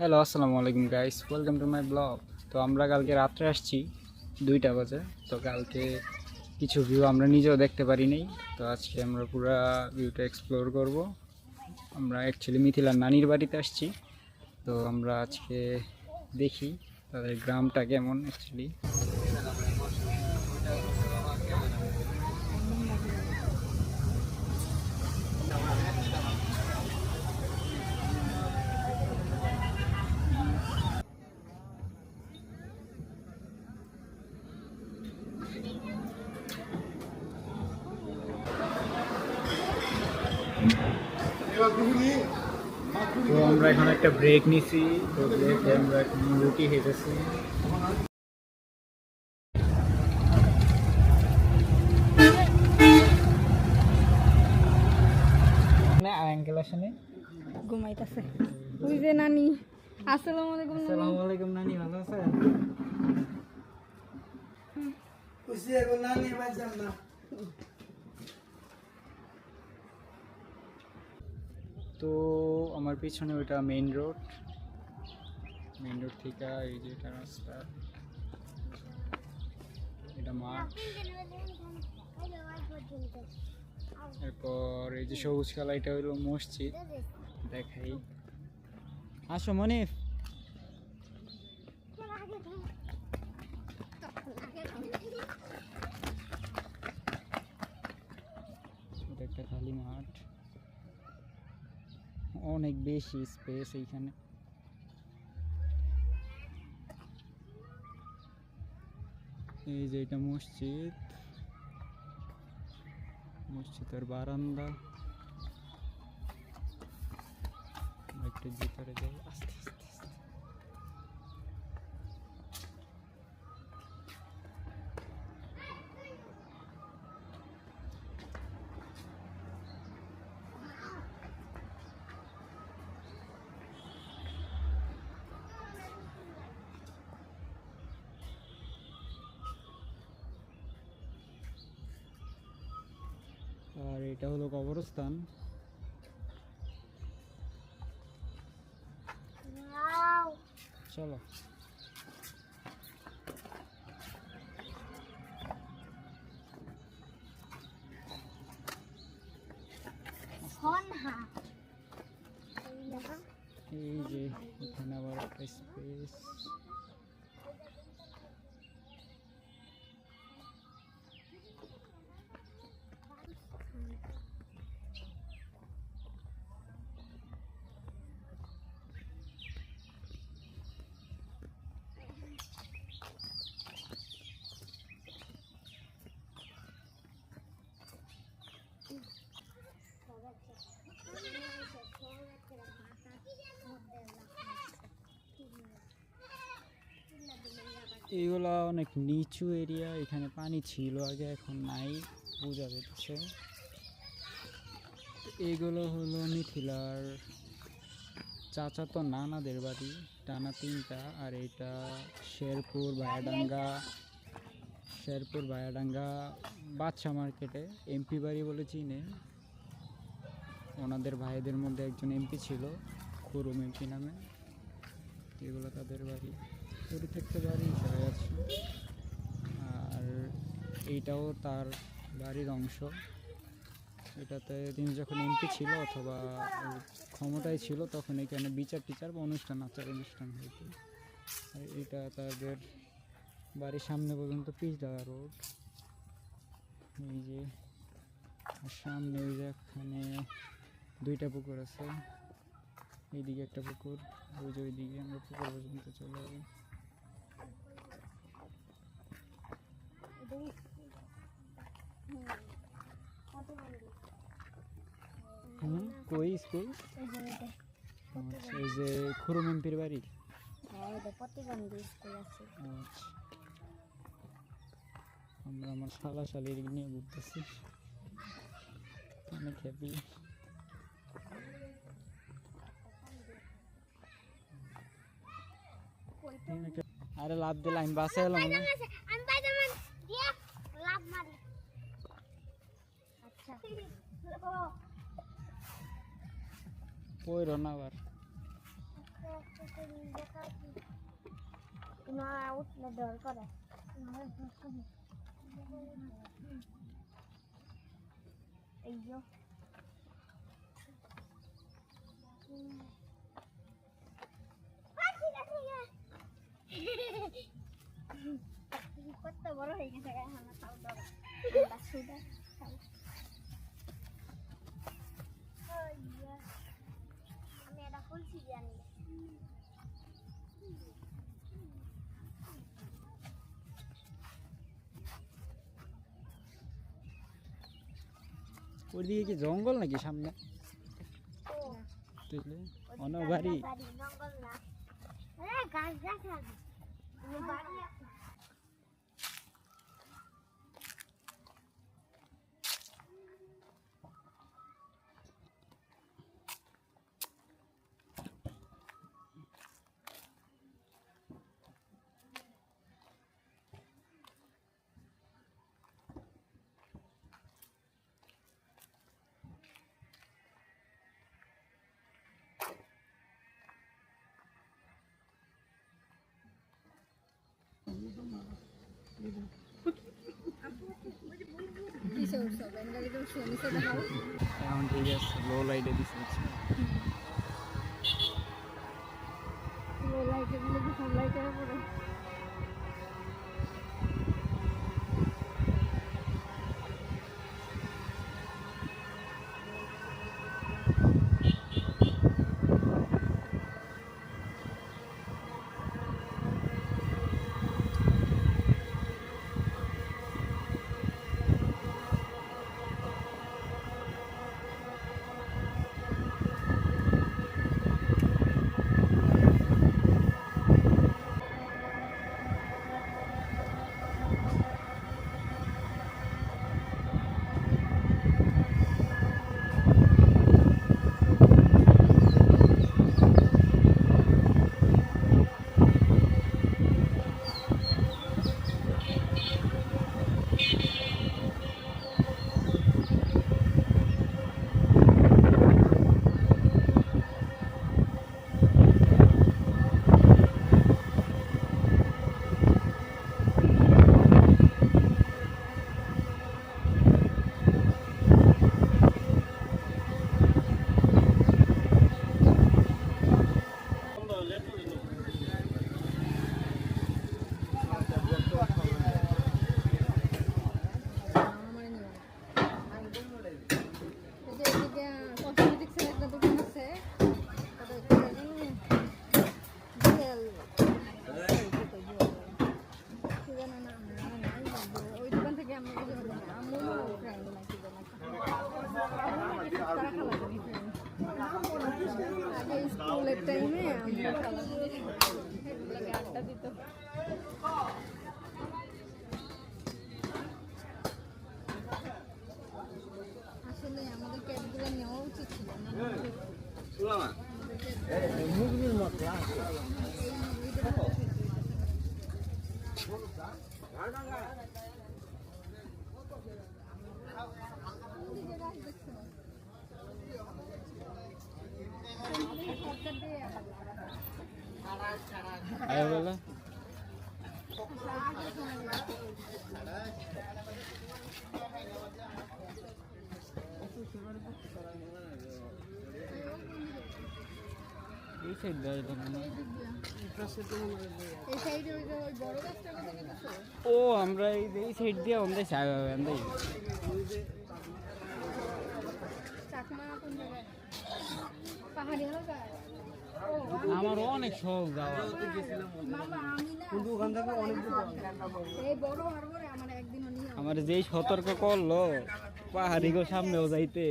Hello, আসসালামু আলাইকুম guys welcome to my blog তো আমরা কালকে রাত্রে আসছি, দুইটা বাজে। তো কালকে কিছু ভিউ আমরা নিজেও দেখতে পারি নাই তো আজকে আমরা পুরো ভিউটা এক্সপ্লোর করব। আমরা অ্যাকচুয়ালি মিথিলার নানির বাড়িতে আসছি। তো আমরা আজকে দেখি তাদের গ্রামটা কেমন অ্যাকচুয়ালি আমরা এখন একটা ব্রেক নিছি তো ব্রেকে আমরা এখন রুটি খেতেছি। আঙ্কেল আসেনি? ঘুমাইতেছে। ওই যে নানি। আসসালামু আলাইকুম নানি। আসসালামু আলাইকুম নানি ভালো আছেন? তো আমার পিছনে ওইটা মেইন রোড মেইন রোড থেকে এই যে এটা রাস্তা। এটা মাঠ। এরপর এই যে সবুজ কালা এটা হলো মসজিদ। দেখাই। আসো মনিফ। এটা একটা খালি মাঠ। অনেক বেশি স্পেস এইখানে। এই যে এটা মসজিদ। মসজিদের বারান্দা। একটু ভিতরে যাই, আস্তে আস্তে। আর এটা হলো কবরস্থান। চলো। এই যে এখানে আবার একটা স্পেস এইগুলো অনেক নিচু এরিয়া এখানে পানি ছিল আগে, এখন নাই, বোঝা যাচ্ছে। এইগুলো হলো মিথিলার চাচা তো নানাদের বাড়ি, টানা তিনটা, আর এটা শেরপুর ভায়াডাঙ্গা শেরপুর ভায়াডাঙ্গা বাদশা মার্কেটে, এমপি বাড়ি বলে চিনে। ওনাদের ভাইদের মধ্যে একজন এমপি ছিল, খুরুম এমপি নামে। এগুলো তাদের বাড়ি। পুরী থেকে বাড়ি হয়ে আছে। আর এইটাও তার বাড়ির অংশ। এটাতে তিনি যখন এমপি ছিল অথবা ক্ষমতায় ছিল, তখন এখানে বিচার টিচার বা অনুষ্ঠান, আচার অনুষ্ঠান হয়েছে আর এটা তাদের বাড়ির সামনে পর্যন্ত পিচ দেওয়া রোড। এই যে সামনে ওই যে দুইটা পুকুর আছে। এইদিকে একটা পুকুর, ওই যে ওইদিকে আমরা পুকুর পর্যন্ত চলে যাব হুম কই স্কুল? আচ্ছা এই যে খুরুম এমপির বাড়ি প্রতিবন্ধী স্কুল আছে। আচ্ছা। আমরা আমার শালা শালির নিয়ে ঘুরতেছি। অনেক হ্যাপি আরে লাভ দিলে আমি বাসে এলাম না দিয়ে লাভ মারি আচ্ছা পইরো না আবার তো না উঠলে ডর করে এই যে কত বড় হয়ে গেছে এখন তাও ডর সুদা আমি এটা খুলছি জানি ওইদিকে কি জঙ্গল নাকি সামনে? অনেক বাড়ি জঙ্গল না। গাছ গাছ এখন ঠিক আছে লো লাইটে দিছে স্কুলের টাইমে আড্ডা দিত আসলে আমাদের ক্যাবগুলো নেওয়া উচিত এই সাইড দিয়ে এলাম না। এই সাইডে ও আমরা এই সাইড দিয়ে কোন জায়গায়? পাহাড়ি এলাকায়? আমার অনেক শখ যাওয়া আমার যেই সতর্ক করল পাহাড়ি গো সামনেও যাইতে।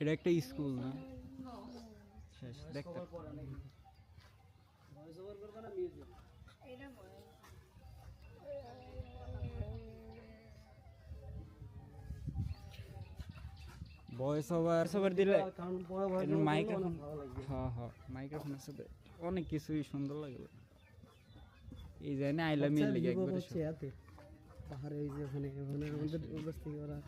এটা একটা স্কুল না? দেখতে। ভয়েস ওভার করবে না মিউজিক এটা বলে। ভয়েস ওভার ওভার দিলে ভয়েস মাইক্রোফোন হ্যাঁ হ্যাঁ মাইক্রোফোনের সাথে অনেক কিছুই সুন্দর লাগবে এই জানে আইলা মিল লেগে একবার পাহাড়ে ওই যে ওখানে ওখানে আমাদের উপর থেকে ওরা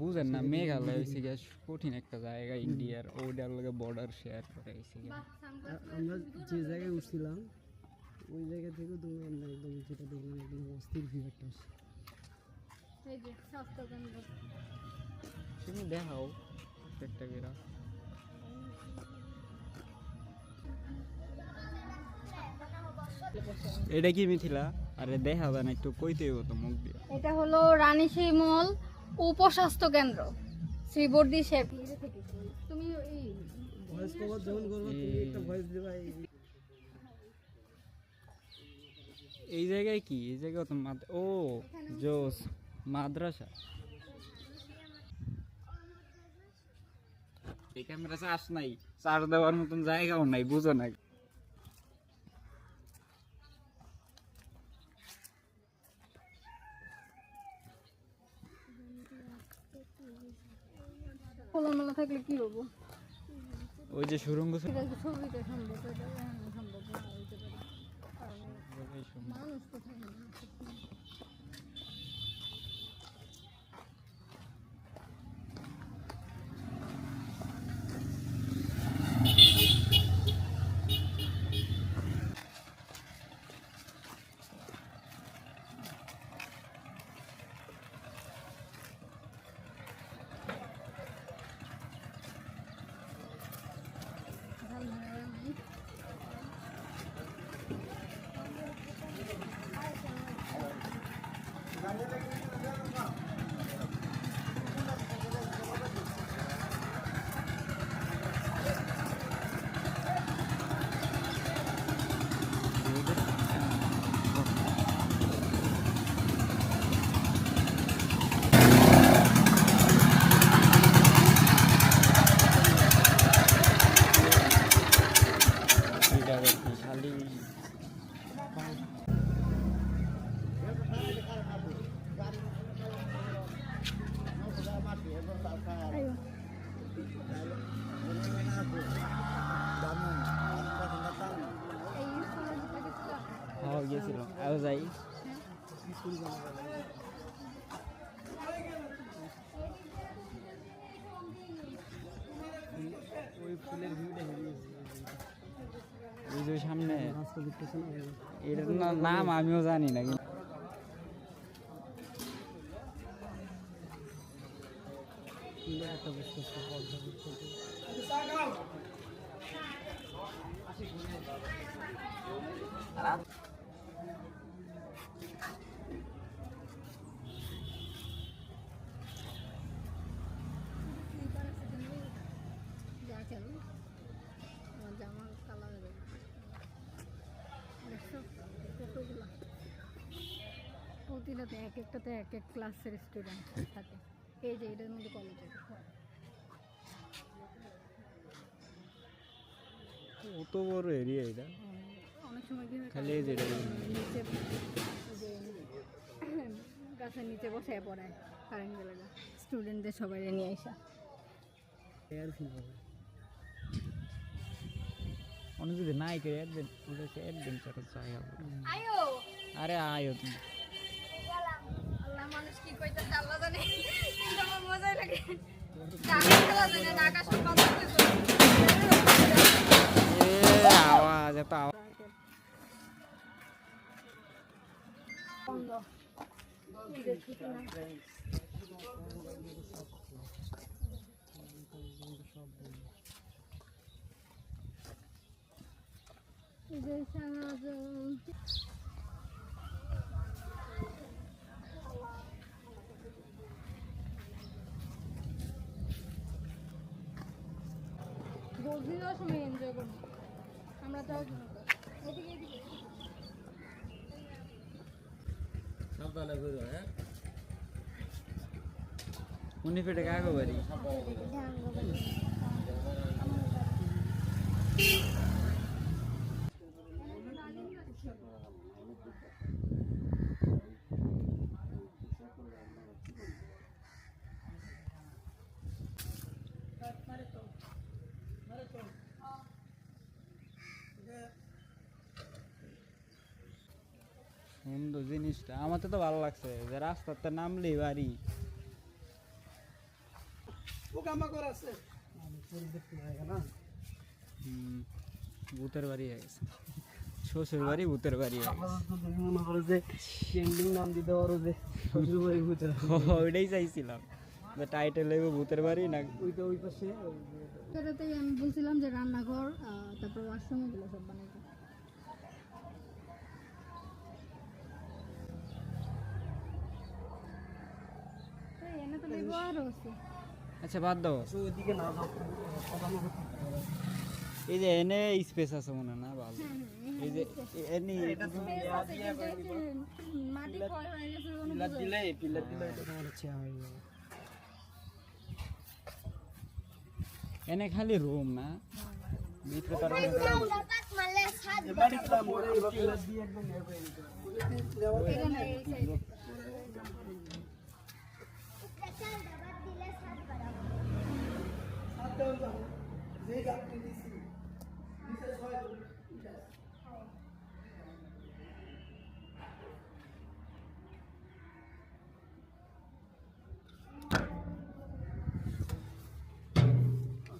বুঝেন না মেঘালয় হয়েছে গিয়ে কঠিন একটা জায়গা ইন্ডিয়ার ওটার লগে বর্ডার শেয়ার করে হয়েছে গিয়ে। আমরা যে জায়গায় উঠছিলাম ওই জায়গা থেকেও তুমি আমরা একদম যেটা দেখলাম একদম অস্থির ভিউ একটা তুমি দেখাও একটা করে এটা কি মিথিলা? আরে দেখা যায় না একটু কইতে হইব তো মুখ দিয়ে। এটা হলো রানী শিমল উপস্বাস্থ্য কেন্দ্র শ্রীবর্দী শেপ তুমি এই ভয়েস কভার যখন করব তুমি একটা ভয়েস দেবা এই- এই জায়গায় কি? এই জায়গায় তো মাদ- ও জোস মাদ্রাসা। এই ক্যামেরা চার্জ নাই চার্জ দেওয়ার মতন জায়গাও নাই বুঝো না খোলামেলা থাকলে কি হব ওই যে সুরঙ্গ সম্ভব? যে সামনে। এটার নাম আমিও জানি না কিন্তু প্রতিটাতে এক একটাতে এক এক ক্লাসের স্টুডেন্ট থাকে। এই যে এটার মধ্যে কলেজে কত বড় এরিয়া এটা? অনেক সময় কি খালি এই যে নিচে যে গাছের নিচে বসে পড়ায় কারেন্ট গেলে স্টুডেন্টদের সবাই নিয়ে আসা অনেক যদি নাই করে বলে। আয়ো! আরে আয়ো তুমি। মানুষ কি কইতাছে আল্লাহ জানে। কিন্তু আমার মজাই লাগে। ঢাকা খেলা জানে ঢাকা সব কথা আওয়াজ এত বন্ধ বলছিলাম সময় এনজয় করব আমরা তো এদিকে এদিকে উনি পেটে কাকো বাড়ি? সুন্দর জিনিসটা। আমার তো তো ভালো লাগছে যে রাস্তাতে নামলেই বাড়ি। ভূতের বাড়ি হয়ে গেছে। শ্বশুর বাড়ি ভূতের বাড়ি গেছে। আপাতত তুমি করো যে পেন্ডিং নাম দিতে পারো যে শ্বশুর বাড়ি ভূতের ওইটাই চাইছিলাম যে টাইটেল ভূতের বাড়ি না ওই পাশে। ওই সেটাতেই আমি বলছিলাম যে রান্নাঘর তারপর ওয়াশরুম এগুলো সব বানাইতে। আচ্ছা বাদ দাও তো ওইদিকে না যাও কথা মতো থাকতে হবে। এই যে এনে স্পেস আছে মনে হয় না ভালো এই যে এনে Space আছে, কিন্তু এই যে, উম, মাটি ক্ষয় হয়ে গেছে কোনো পিলার বোঝা দিলে পিলার দিলে এটা তোমার চেয়া হয়ে যাবে এনে খালি রুম না? ভিতরে তার মনে করো লতাত মারলে সাত এবারে কি মোড়ে এবার পিলার দিয়ে একদম ইয়ে করে নিতে হবে। এটা না, এই side এ। চাল ডাবাত দিলে সাত বাড়াবো দেওয়া যাবে। যে গাছটি